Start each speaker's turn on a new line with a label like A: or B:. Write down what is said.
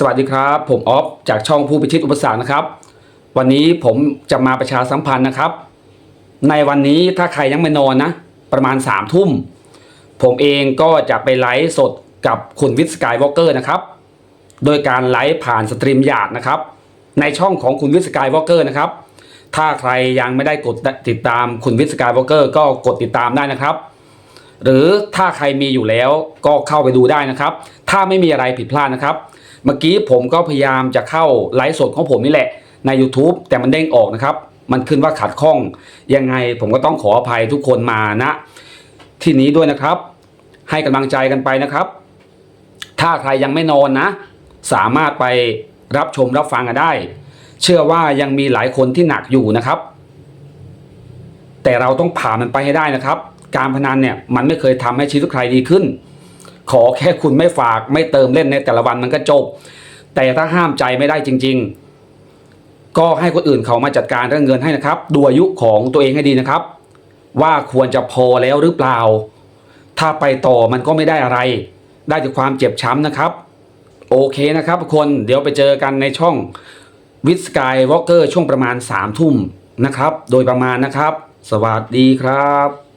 A: สวัสดีครับ ผมออฟจากช่องผู้พิชิตอุปสรรคนะครับ วันนี้ผมจะมาประชาสัมพันธ์นะครับ ในวันนี้ถ้าใครยังไม่นอนนะ ประมาณ3ามทุ่ม ผมเองก็จะไปไลฟ์สดกับคุณวิทสกายวอล์กเกอร์นะครับ โดยการไลฟ์ผ่านสตรีมหยาดนะครับ ในช่องของคุณวิทสกายวอล์กเกอร์นะครับ ถ้าใครยังไม่ได้กดติดตามคุณวิทสกายวอล์กเกอร์ก็กดติดตามได้นะครับหรือถ้าใครมีอยู่แล้วก็เข้าไปดูได้นะครับ ถ้าไม่มีอะไรผิดพลาดนะครับ เมื่อกี้ผมก็พยายามจะเข้าไลฟ์สดของผมนี่แหละใน YouTube แต่มันเด้งออกนะครับ มันขึ้นว่าขัดข้อง ยังไงผมก็ต้องขออภัยทุกคนมาณที่นี้ด้วยนะครับ ให้กำลังใจกันไปนะครับ ถ้าใครยังไม่นอนนะ สามารถไปรับชมรับฟังกันได้ เชื่อว่ายังมีหลายคนที่หนักอยู่นะครับ แต่เราต้องผ่านมันไปให้ได้นะครับ การพนันเนี่ยมันไม่เคยทำให้ชีวิตใครดีขึ้น ขอแค่คุณไม่ฝากไม่เติมเล่นในแต่ละวันมันก็จบ แต่ถ้าห้ามใจไม่ได้จริง ๆ ก็ให้คนอื่นเขามาจัดการเรื่องเงินให้นะครับ ดูอายุของตัวเองให้ดีนะครับ ว่าควรจะพอแล้วหรือเปล่า ถ้าไปต่อมันก็ไม่ได้อะไร ได้แต่ความเจ็บช้ำนะครับ โอเคนะครับทุกคนเดี๋ยวไปเจอกันในช่องวิสกายวอล์กเกอร์ช่วงประมาณ3ามทุ่มนะครับ โดยประมาณนะครับ สวัสดีครับ